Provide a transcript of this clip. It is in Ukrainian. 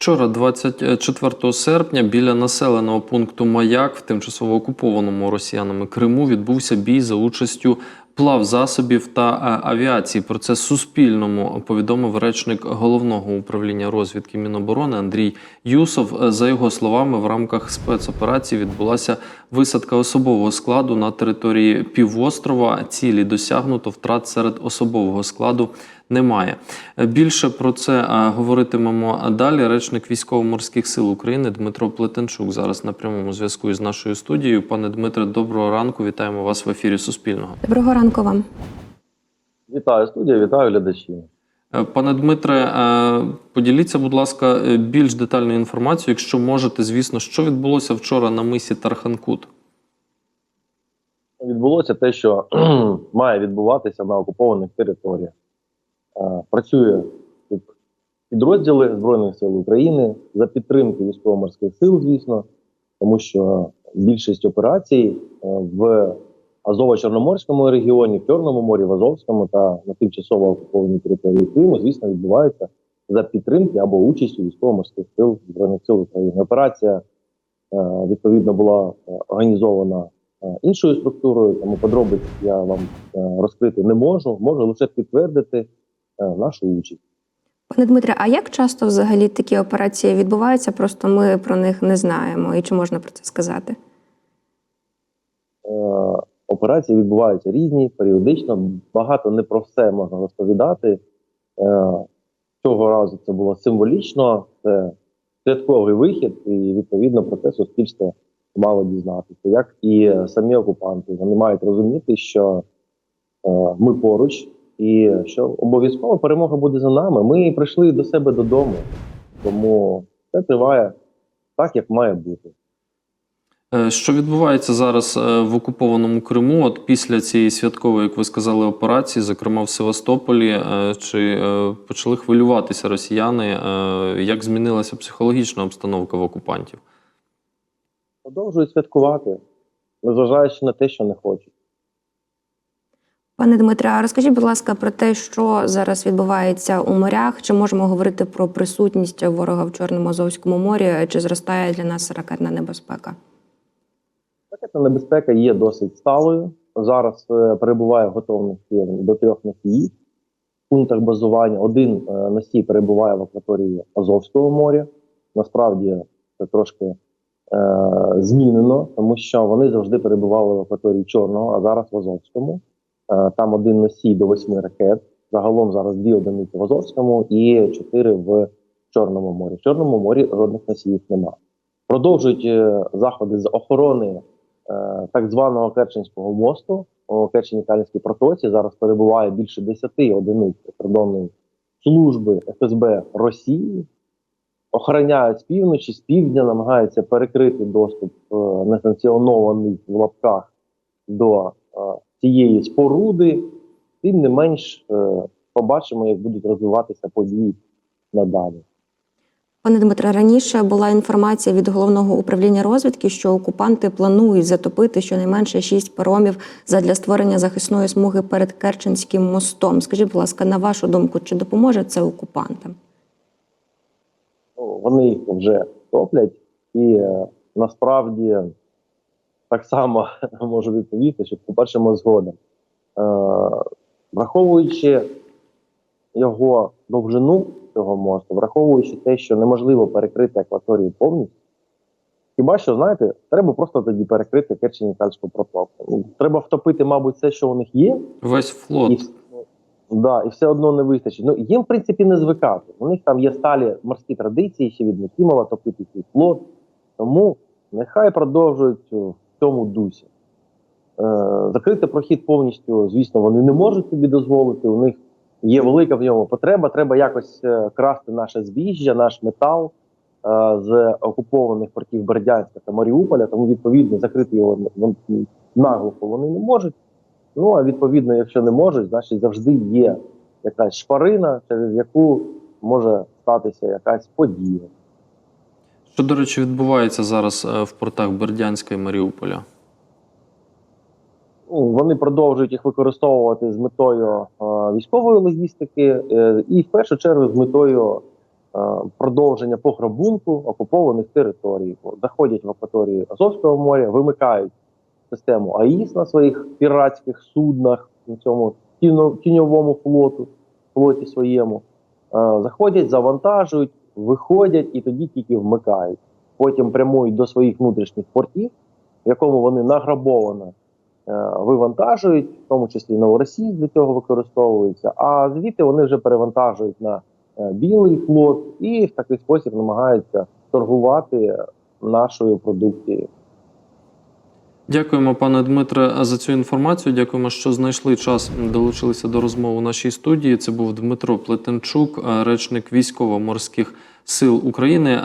Вчора, 24 серпня, біля населеного пункту Маяк в тимчасово окупованому росіянами Криму відбувся бій за участю плавзасобів та е, авіації. Про це Суспільному повідомив речник головного управління розвідки Міноборони Андрій Юсов. Е, За його словами, в рамках спецоперації відбулася висадка особового складу на території півострова. Цілі досягнуто втрат серед особового складу немає. Е, Більше про це е, говоритимемо далі. Речник військово-морських сил України Дмитро Плетенчук зараз на прямому зв'язку із нашою студією. Пане Дмитре, доброго ранку. Вітаємо вас в ефірі Суспільного. Доброго ранку вам. Вітаю студія, вітаю глядачі. Е, Пане Дмитре, поділіться, будь ласка, більш детальною інформацією, якщо можете, звісно, що відбулося вчора на мисі Тарханкут. Відбулося те, що має відбуватися на окупованих територіях. Е, Працює тут підрозділи Збройних сил України за підтримки військово-морських сил, звісно, тому що більшість операцій е, в Азово-Чорноморському регіоні, в Чорному морі, в Азовському та на тимчасово окупованій території Криму, звісно, відбуваються за підтримки або участю військово-морських сил Збройних сил України. Операція е, відповідно була організована іншою структурою, тому подробиць я вам розкрити не можу. Можу лише підтвердити нашу участь. Пане Дмитре, а як часто взагалі такі операції відбуваються? Просто ми про них не знаємо. І чи можна про це сказати? Е, Операції відбуваються різні, періодично. Багато не про все можна розповідати. Е, Цього разу це було символічно, це святковий вихід, і відповідно про це суспільство мало дізнатися. Як і самі окупанти, вони мають розуміти, що е, ми поруч, і що обов'язково перемога буде за нами. Ми прийшли до себе додому, тому це триває так, як має бути. Е, Що відбувається зараз е, в окупованому Криму? От після цієї святкової, як ви сказали, операції, зокрема в Севастополі, е, чи почали хвилюватися росіяни? Як змінилася психологічна обстановка в окупантів? Продовжують святкувати, незважаючи на те, що не хочуть. Пане Дмитре, а розкажіть, будь ласка, про те, що зараз відбувається у морях. Чи можемо говорити про присутність ворога в Чорному Азовському морі? Чи зростає для нас ракетна небезпека? Ракетна небезпека є досить сталою. Зараз е, перебуває в готовності до трьох носіїв в пунктах базування. Один е, носій перебуває в акваторії Азовського моря. Насправді це трошки е, змінено, тому що вони завжди перебували в акваторії Чорного, а зараз в Азовському. Е, там один носій до восьми ракет. Загалом зараз дві одиниці в Азовському і чотири в Чорному морі. В Чорному морі жодних носіїв немає. Продовжують е, заходи з охорони е, так званого Керченського мосту у Керченській протоці. Зараз перебуває більше 10 одиниць прикордонної служби ФСБ Росії. Охороняють з півночі, з півдня, намагаються перекрити доступ е, несанкціонований в лапках до цієї споруди. Тим не менш, е, побачимо, як будуть розвиватися події надалі. Пане Дмитре, раніше була інформація від головного управління розвідки, що окупанти планують затопити щонайменше шість паромів задля створення захисної смуги перед Керченським мостом. Скажіть, будь ласка, на вашу думку, чи допоможе це окупантам? Ну, вони їх вже топлять, і е, насправді так само можу відповісти, що по-перше, згодом. Е, враховуючи його довжину цього мосту, враховуючи те, що неможливо перекрити акваторію повністю, хіба що, знаєте, треба просто тоді перекрити Керченську протоку. Ну, Треба втопити, мабуть, все, що у них є, Весь флот. вс- да, і все одно не вистачить. Ну їм, в принципі, не звикати. У них там є сталі морські традиції ще від Микімова топити свій флот. Тому нехай продовжують цьому дусі. Е, закрити прохід повністю, звісно, вони не можуть собі дозволити. У них є велика в ньому потреба. Треба якось е, красти наше збіжжя, наш метал е, з окупованих портів Бердянська та Маріуполя. Тому відповідно закрити його наглухо вони не можуть. Ну а відповідно, якщо не можуть, значить завжди є якась шпарина, через яку може статися якась подія. Що, до речі, відбувається зараз е, в портах Бердянська і Маріуполя? Вони продовжують їх використовувати з метою е, військової логістики е, і в першу чергу з метою продовження пограбунку окупованих територій. Заходять в акваторію Азовського моря, вимикають систему АІС на своїх піратських суднах, на цьому тіньовому флоту, флоті своєму. Заходять, завантажують, виходять і тоді тільки вмикають. Потім прямують до своїх внутрішніх портів, в якому вони награбовано е, вивантажують, в тому числі Новоросії для цього використовується. А звідти вони вже перевантажують на е, білий флот і в такий спосіб намагаються торгувати нашою продукцією. Дякуємо, пане Дмитре, за цю інформацію. Дякуємо, що знайшли час, долучилися до розмови у нашій студії. Це був Дмитро Плетенчук, речник військово-морських сил України.